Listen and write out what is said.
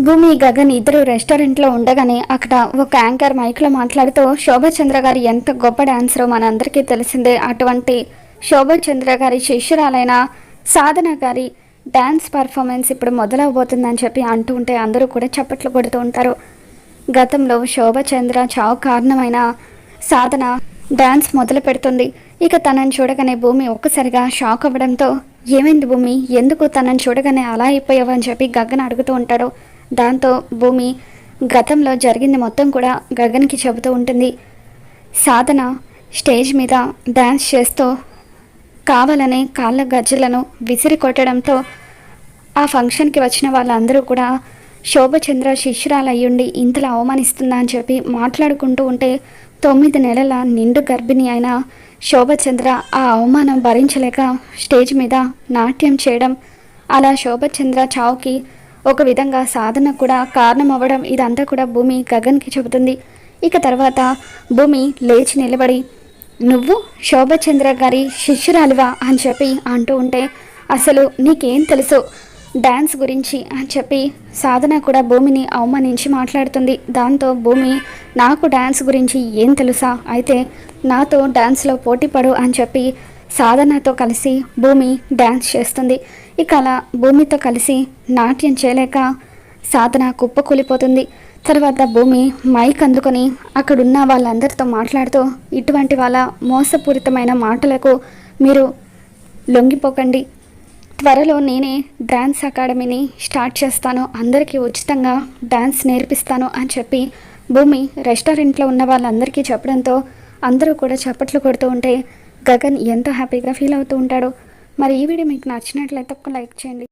భూమి గగన్ ఇద్దరు రెస్టారెంట్లో ఉండగానే అక్కడ ఒక యాంకర్ మైక్లో మాట్లాడుతూ శోభచంద్ర గారు ఎంత గొప్ప డాన్సరో మనందరికీ తెలిసిందే. అటువంటి శోభచంద్ర గారి శిష్యురాలైన సాధన గారి డ్యాన్స్ పర్ఫార్మెన్స్ ఇప్పుడు మొదలవబోతుందని చెప్పి అంటూ ఉంటే అందరూ కూడా చప్పట్లు కొడుతూ ఉంటారు. గతంలో శోభచంద్ర చావు కారణమైన సాధన డ్యాన్స్ మొదలు పెడుతుంది. ఇక తనని చూడగానే భూమి ఒక్కసారిగా షాక్ అవ్వడంతో ఏమైంది భూమి? ఎందుకు తనని చూడగానే అలా అయిపోయావు? అని చెప్పి గగ్గన అడుగుతూ ఉంటాడు. దాంతో భూమి గతంలో జరిగింది మొత్తం కూడా గగన్కి చెబుతూ ఉంటుంది. సాధన స్టేజ్ మీద డ్యాన్స్ చేస్తూ కావాలని కాళ్ళ గజ్జలను విసిరి కొట్టడంతో ఆ ఫంక్షన్కి వచ్చిన వాళ్ళందరూ కూడా శోభచంద్ర శిష్యురాలు అయ్యుండి ఇంతలా అవమానిస్తుందా అని చెప్పి మాట్లాడుకుంటూ ఉంటే తొమ్మిది నెలల నిండు గర్భిణి అయిన శోభచంద్ర ఆ అవమానం భరించలేక స్టేజ్ మీద నాట్యం చేయడం అలా శోభచంద్ర చావుకి ఒక విధంగా సాధన కూడా కారణం అవ్వడం ఇదంతా కూడా భూమి గగన్కి చెబుతుంది. ఇక తర్వాత భూమి లేచి నిలబడి నువ్వు శోభచంద్ర గారి శిష్యురాలివా? అని చెప్పి అంటూ ఉంటే అసలు నీకేం తెలుసు డ్యాన్స్ గురించి? అని చెప్పి సాధన కూడా భూమిని అవమానించి మాట్లాడుతుంది. దాంతో భూమి నాకు డ్యాన్స్ గురించి ఏం తెలుసా? అయితే నాతో డ్యాన్స్లో పోటీ పడు అని చెప్పి సాధనతో కలిసి భూమి డ్యాన్స్ చేస్తుంది. ఇక అలా భూమితో కలిసి నాట్యం చేయలేక సాధన కుప్పకూలిపోతుంది. తర్వాత భూమి మైక్ అందుకొని అక్కడున్న వాళ్ళందరితో మాట్లాడుతూ ఇటువంటి వాళ్ళ మోసపూరితమైన మాటలకు మీరు లొంగిపోకండి. త్వరలో నేనే డ్యాన్స్ అకాడమీని స్టార్ట్ చేస్తాను. అందరికీ ఉచితంగా డ్యాన్స్ నేర్పిస్తాను అని చెప్పి భూమి రెస్టారెంట్లో ఉన్న వాళ్ళందరికీ చెప్పడంతో అందరూ కూడా చప్పట్లు కొడుతూ ఉంటే గగన్ ఎంతో హ్యాపీగా ఫీల్ అవుతూ ఉంటాడో. మరి ఈ వీడియో మీకు నచ్చినట్లయితే ఒక లైక్ చేయండి.